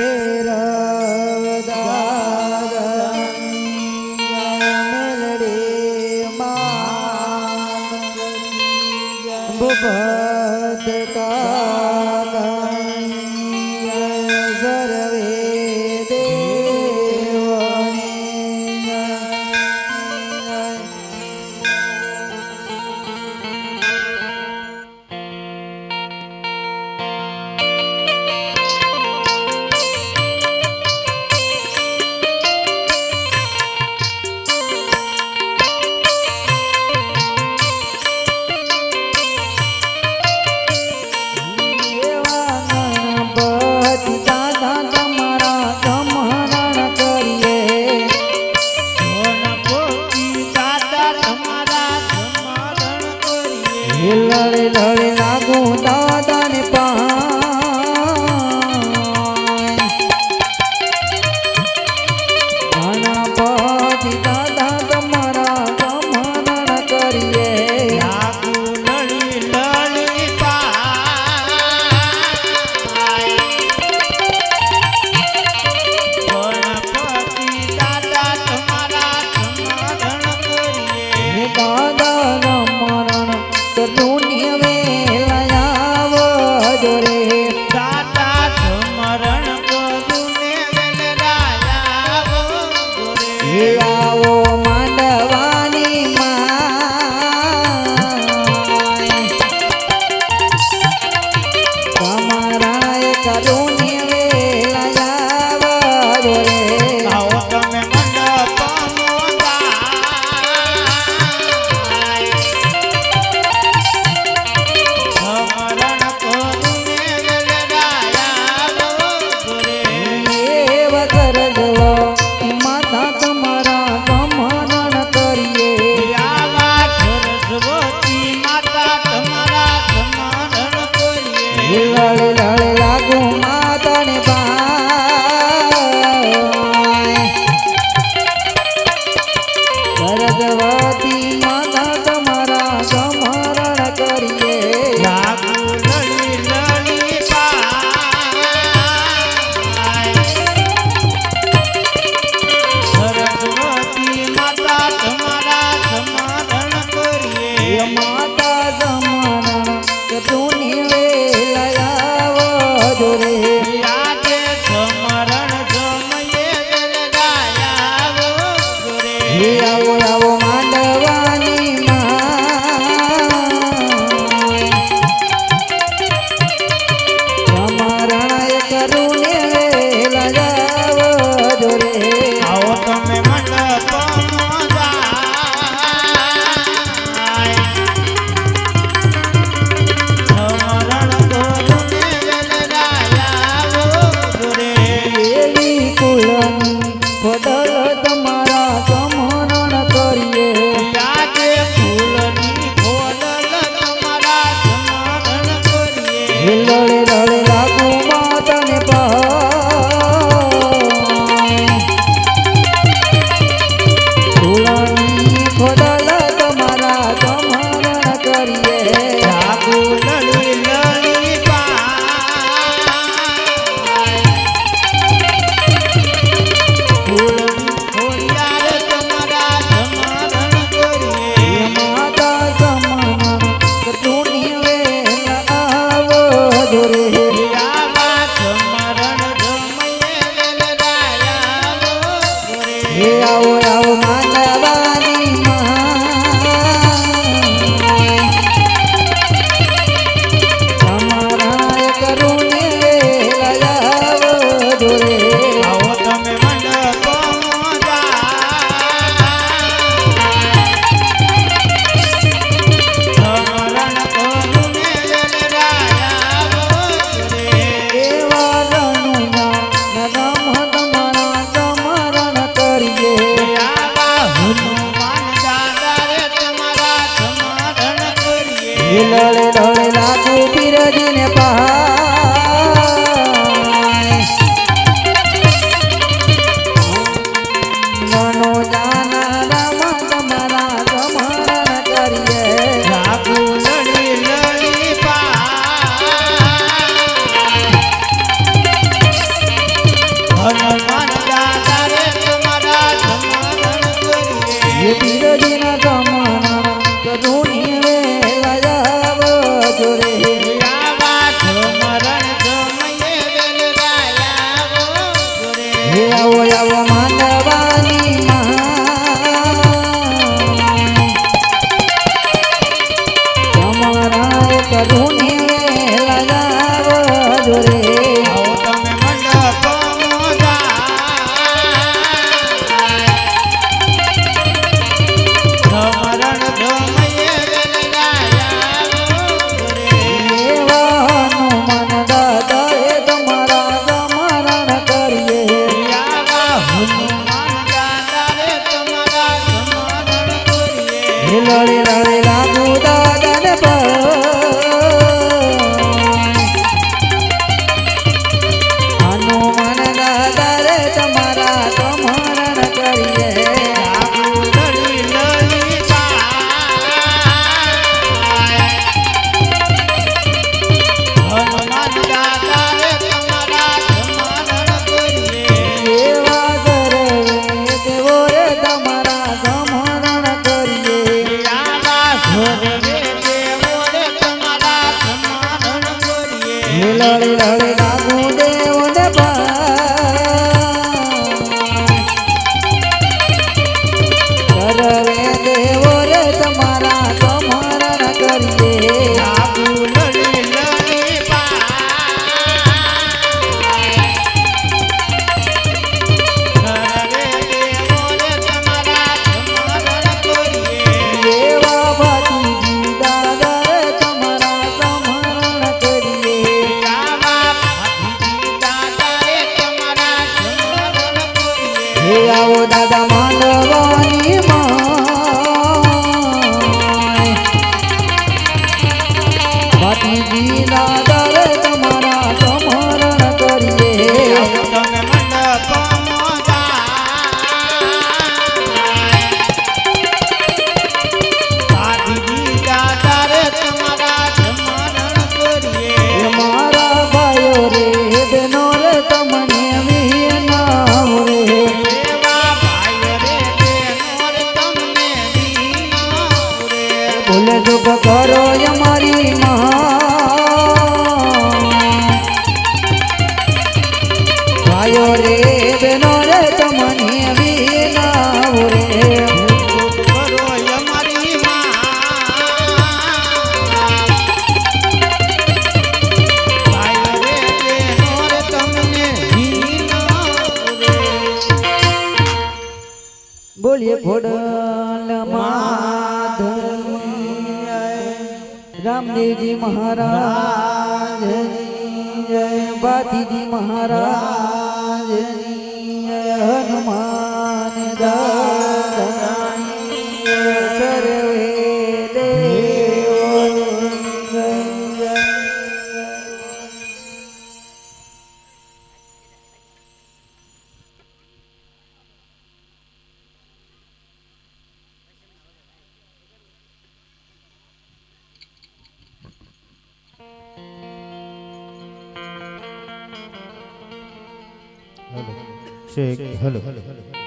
ભૈરવ દાદાની જય Meldi Yes, lloré. bye. ઘોડલ Ramdevji મહારાજ જય બાતીજી Maharaj Hanuman hello Sheikh hello hello hello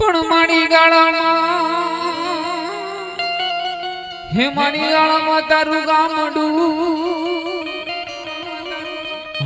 પણ મારી ગાળામાં હે મારી ગાળામાં તારું ગામડું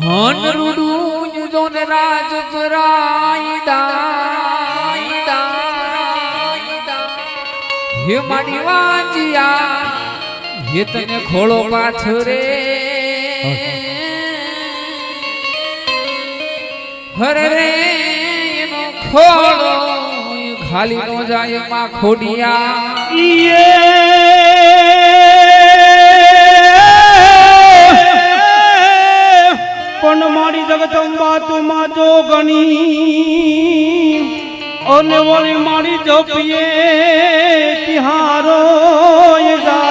હન રૂડું જુદો ને રાજ કરાઈદા હે મારી વાંચિયા હે તને ખોળો પાછ રે. હરે રે. ખોડો ખાલી નો જાય માં ખોડિયા. પણ મારી જગદંબા તું માજો ગણી. અને વળી મારી જોપીએ તિહારો જા.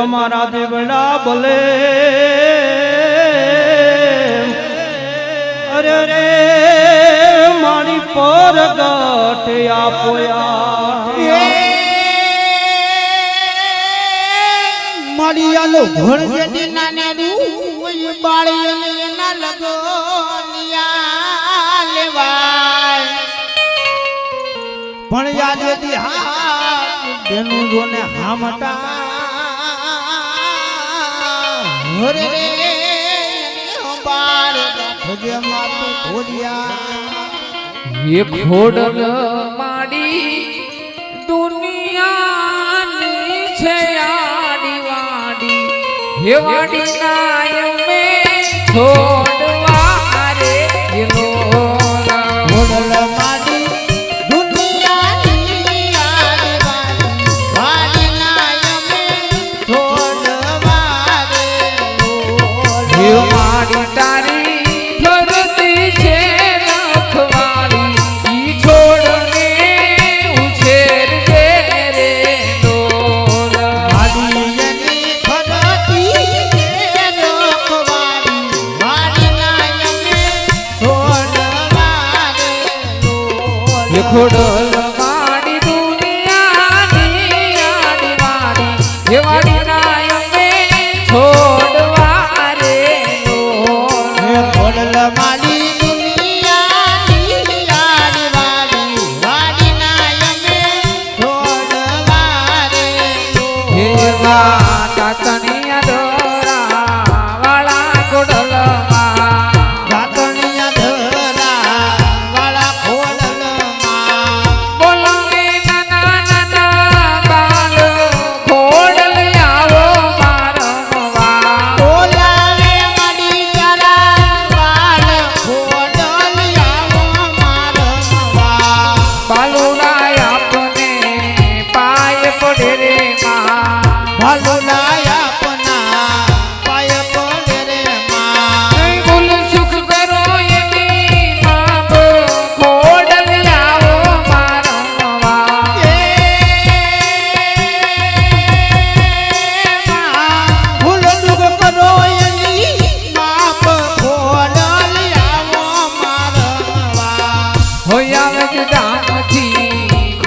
તમારા દેવડા ભલે. અરે રે મારી પર ગાંઠ આપોયા મારી આલો ઘણ જેની નાના રૂ બાળી લગો નિયા લેવાય. પણ યાદ હતી હા બેનું જોને હા મટા હરે રે બાળ ભજે માતું ખોડિયા એ ખોડલ માડી દુનિયાની છે આડી વાડી, હે વાડી નાય મે છો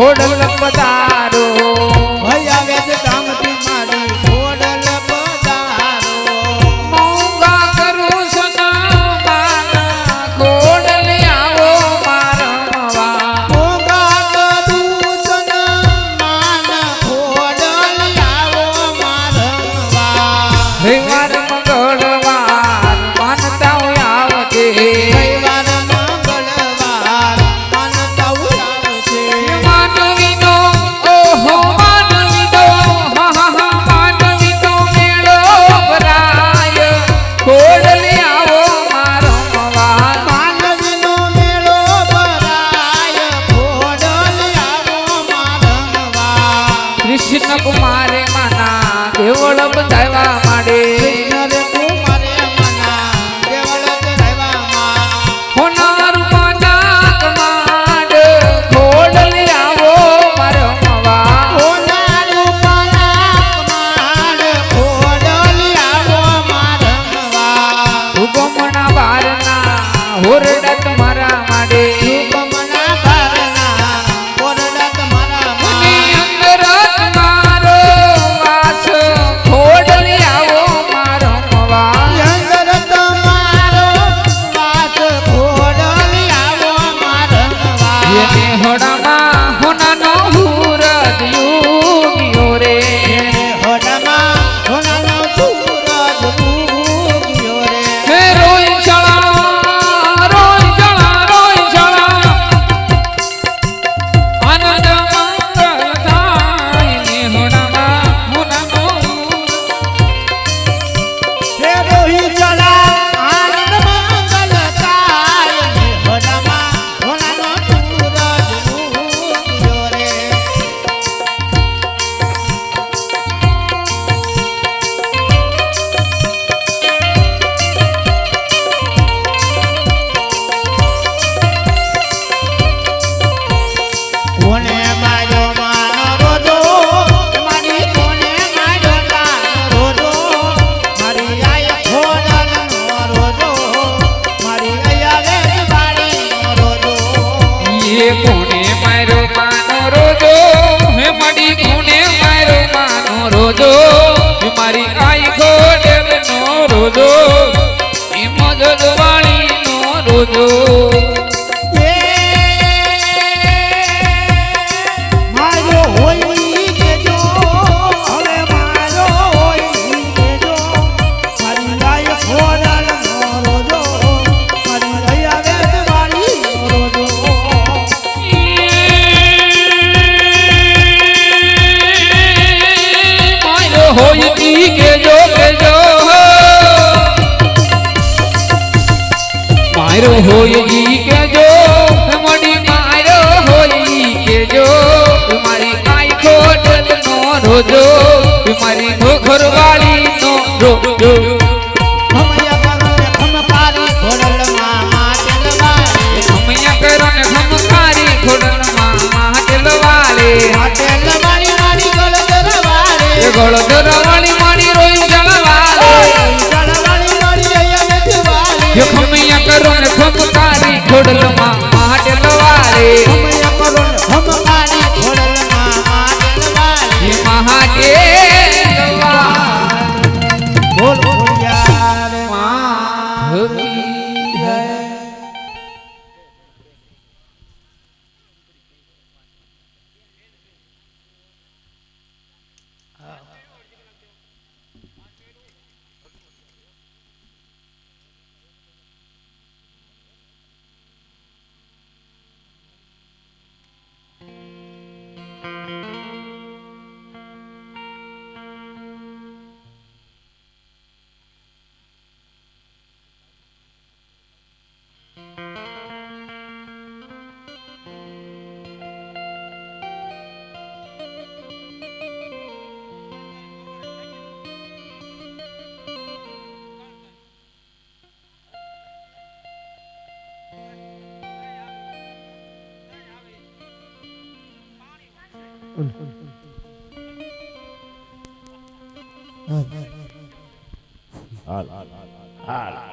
છોડલ મતા હાલ હાલ